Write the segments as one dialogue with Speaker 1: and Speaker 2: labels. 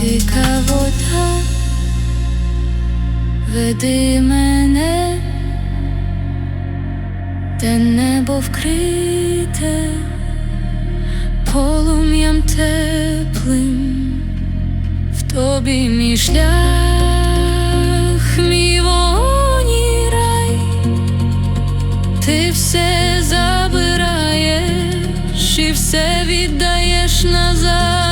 Speaker 1: Дика вода, веди мене, де небо вкрите, полум'ям теплим, в тобі мій шлях, мій вогонь рай, ти все забираєш і все віддаєш назад.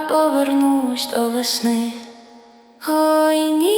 Speaker 2: повернусь до весни. Ой,
Speaker 1: ні.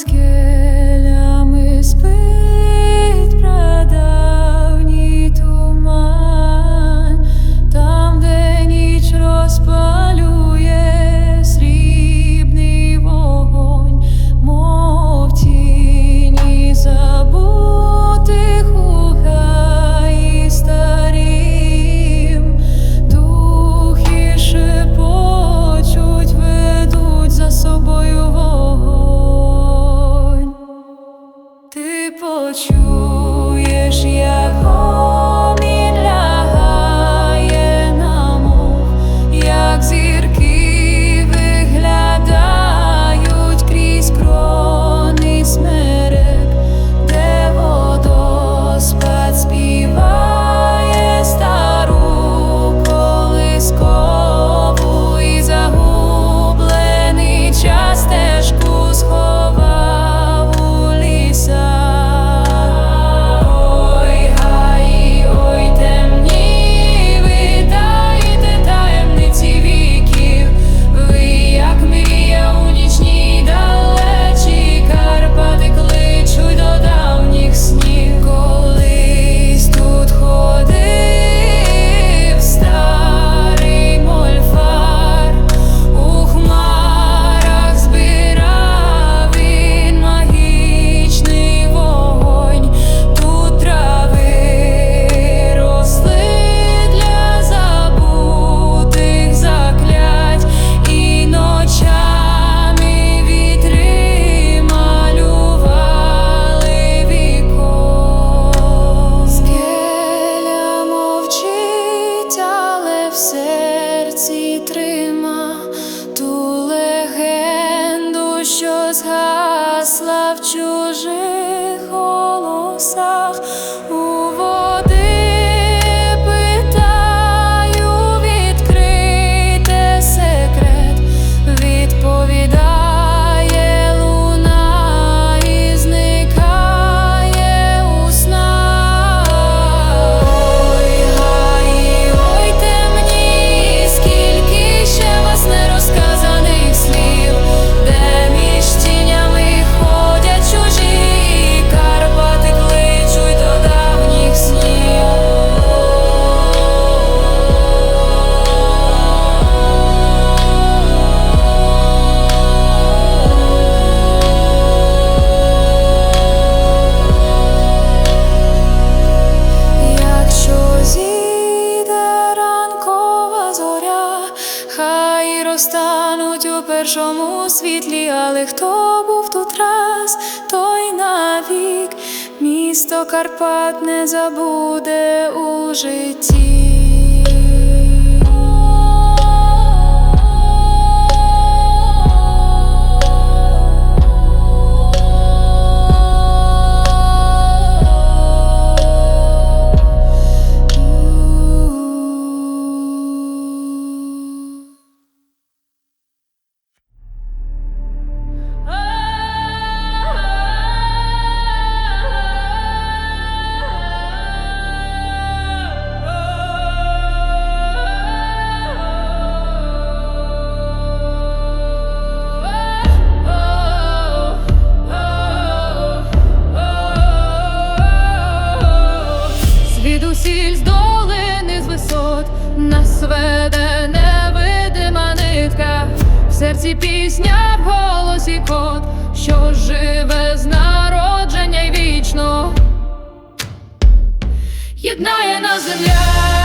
Speaker 1: scared. Місто Карпат не забуде у житті. серці пісня в голосі кот, що живе з народження й вічно, єднає на земля.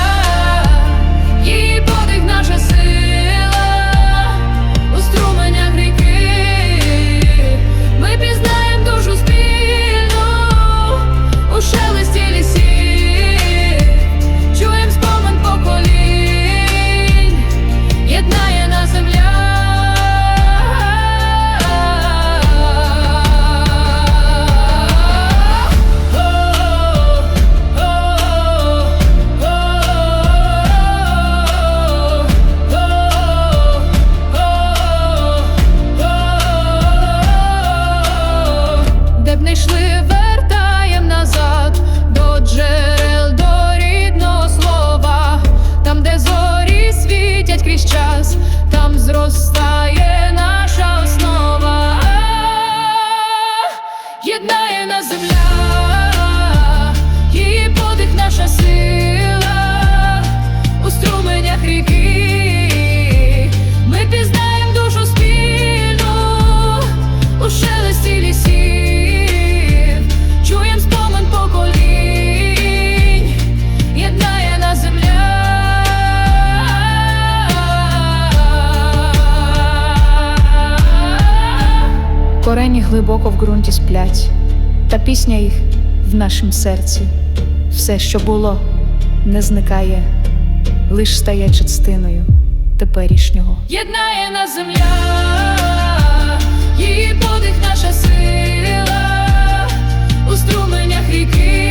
Speaker 3: глибоко в ґрунті сплять, та пісня їх в нашім серці. Все, що було, не зникає, лиш стає частиною теперішнього.
Speaker 1: Єднає нас земля, її подих наша сила у струменях ріки.